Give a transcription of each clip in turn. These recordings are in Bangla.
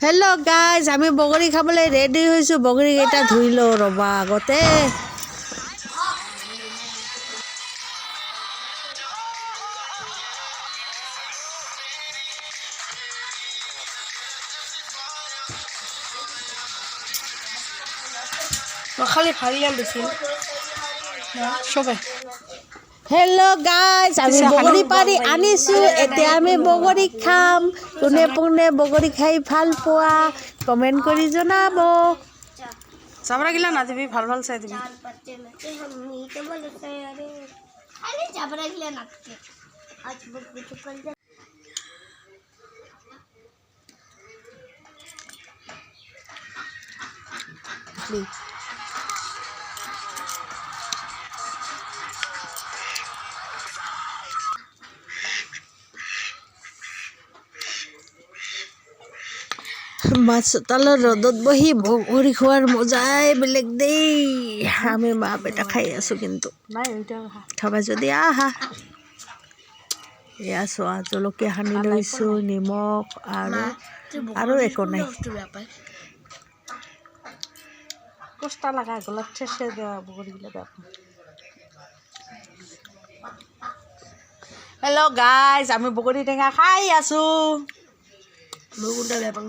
হেল্ল' গাইজ আমি বগৰী খাবলৈ ৰেডি হৈছোঁ। বগৰীকেইটা ধুই লওঁ ৰ'বা আগতে। খালি দিছিল চবে। হেল্ল' গাইজ আমি বগৰী পাৰি। আনিছোঁ। এতিয়া আমি বগৰী খাম। কোনে কোনে বগৰী খাই ভালো পোৱা কমেণ্ট কৰি জনাব। চাবৰা গিলা নাযাবি ভালো ভালো চাই দিবি। चार মাছ তলৰ ৰ'দত বহি বগৰী খোৱাৰ মজাই বেলেগ দেই। আমি মা বেটা খাই আছোঁ কিন্তু। খাবা যদি আহা। এয়া চোৱা জলকীয়া সানি লৈছোঁ নিমখ আৰু আৰু একো নাই। কষ্ট লাগা গলত ঠেচে দিয়া বগৰীবিলাক হেল্ল' গাইজ আমি বগৰী টেঙা খাই আছোঁ। Mượn con đây đẹp bằng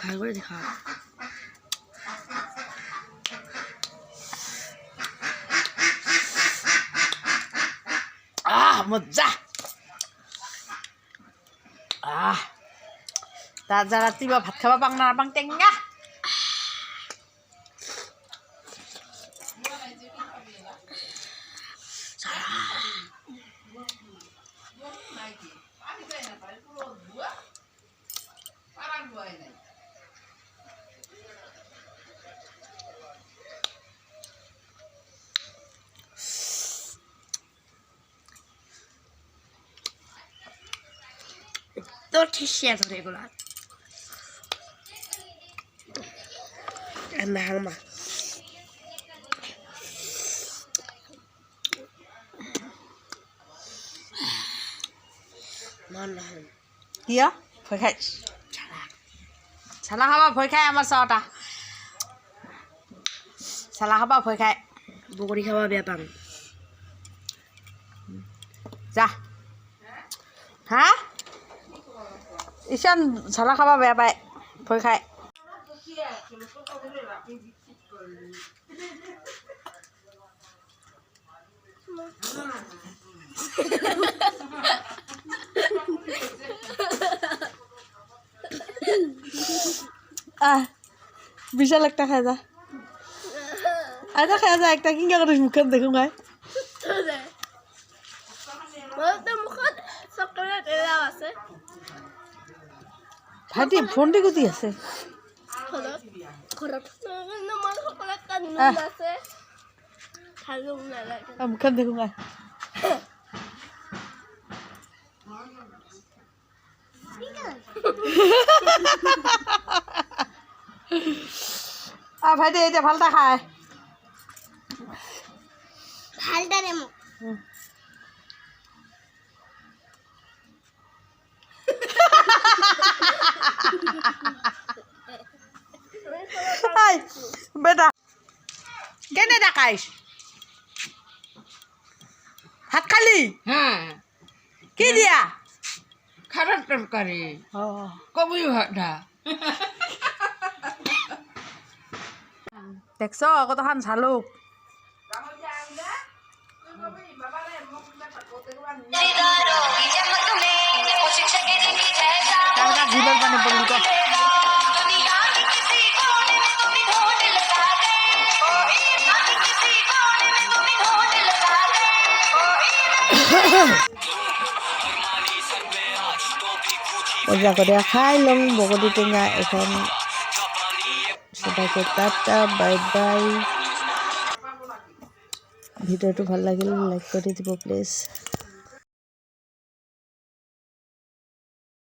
잘 걸리지 가. 아, 모자. 아. 나자라 띠바 밥 가봐 빵나라 빵 땡가. Thank you. তো ঠিকই আছে এগুলো। না মা কিয়? ভয় খাই চালা খাবা ভয় খাই আমার চাওটা। চালা খাবা ভয় খাই বগৰী খাব বেয়া পাম। যা। হা? ঈশান চালা খাবা, বেয়া পায়, ভয় খায়। আহ, বিশাল একটা খাই যা আচ্ছা খাই যা একটা কিংকা করে মুখে দেখুন তো মুখত চকলেট আছে ভাইটি ফোনটি গুটি আছে ঘৰত ঘৰত মোৰ চকলেট কান্দোন আহ। আছে খালো নালাগে আহ, মুখে দেখুন আহ। ভাইটি এতিয়া ভালটা খায়। ভালদৰে মোক Ay, বেটা। কেনে দেখাইছ ভাত খালি? হ্যাঁ। কি দিয়া? খারাপ তরকারি। কবি ভাজা দেখছ কতখান ঝালুক। কেনেকা ঝিলৰ পানী পৰি মজা করে খাই লং বগরি টেঙা এখন সবাইকে টাটা বাই বাই ভিডিওটো ভালো লাগিলে লাইক কৰি দিব প্লিজ